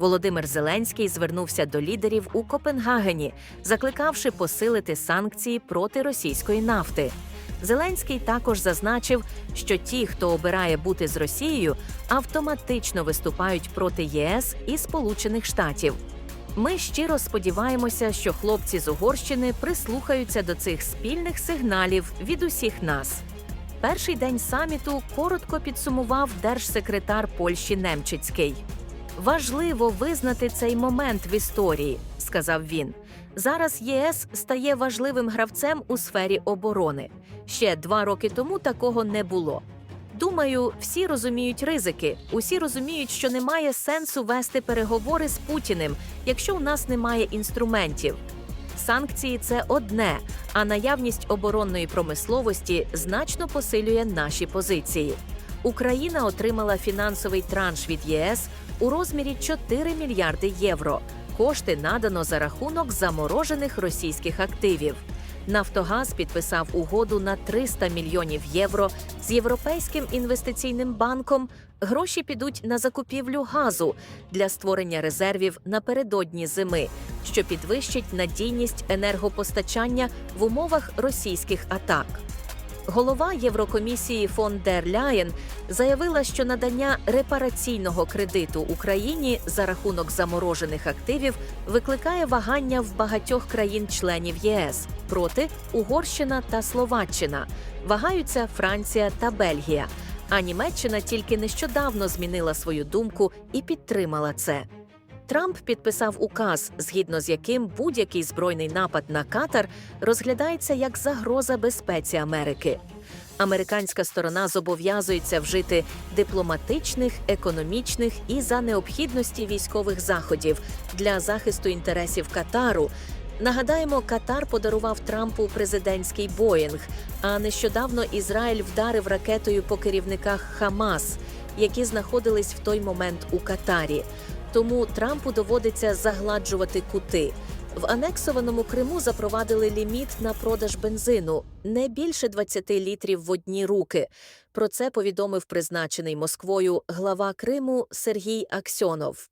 Володимир Зеленський звернувся до лідерів у Копенгагені, закликавши посилити санкції проти російської нафти. Зеленський також зазначив, що ті, хто обирає бути з Росією, автоматично виступають проти ЄС і Сполучених Штатів. Ми щиро сподіваємося, що хлопці з Угорщини прислухаються до цих спільних сигналів від усіх нас. Перший день саміту коротко підсумував держсекретар Польщі Немчицький. Важливо визнати цей момент в історії, сказав він. Зараз ЄС стає важливим гравцем у сфері оборони. Ще два роки тому такого не було. Думаю, всі розуміють ризики, усі розуміють, що немає сенсу вести переговори з Путіним, якщо у нас немає інструментів. Санкції це одне, а наявність оборонної промисловості значно посилює наші позиції. Україна отримала фінансовий транш від ЄС у розмірі 4 мільярди євро. Кошти надано за рахунок заморожених російських активів. Нафтогаз підписав угоду на 300 мільйонів євро з Європейським інвестиційним банком. Гроші підуть на закупівлю газу для створення резервів напередодні зими, що підвищить надійність енергопостачання в умовах російських атак. Голова Єврокомісії фон дер Ляєн заявила, що надання репараційного кредиту Україні за рахунок заморожених активів викликає вагання в багатьох країн-членів ЄС проти Угорщина та Словаччина. Вагаються Франція та Бельгія. А Німеччина тільки нещодавно змінила свою думку і підтримала це. Трамп підписав указ, згідно з яким будь-який збройний напад на Катар розглядається як загроза безпеці Америки. Американська сторона зобов'язується вжити дипломатичних, економічних і за необхідності військових заходів для захисту інтересів Катару. Нагадаємо, Катар подарував Трампу президентський Боїнг. А нещодавно Ізраїль вдарив ракетою по керівниках Хамас, які знаходились в той момент у Катарі. Тому Трампу доводиться загладжувати кути. В анексованому Криму запровадили ліміт на продаж бензину не більше 20 літрів в одні руки. Про це повідомив призначений Москвою глава Криму Сергій Аксьонов.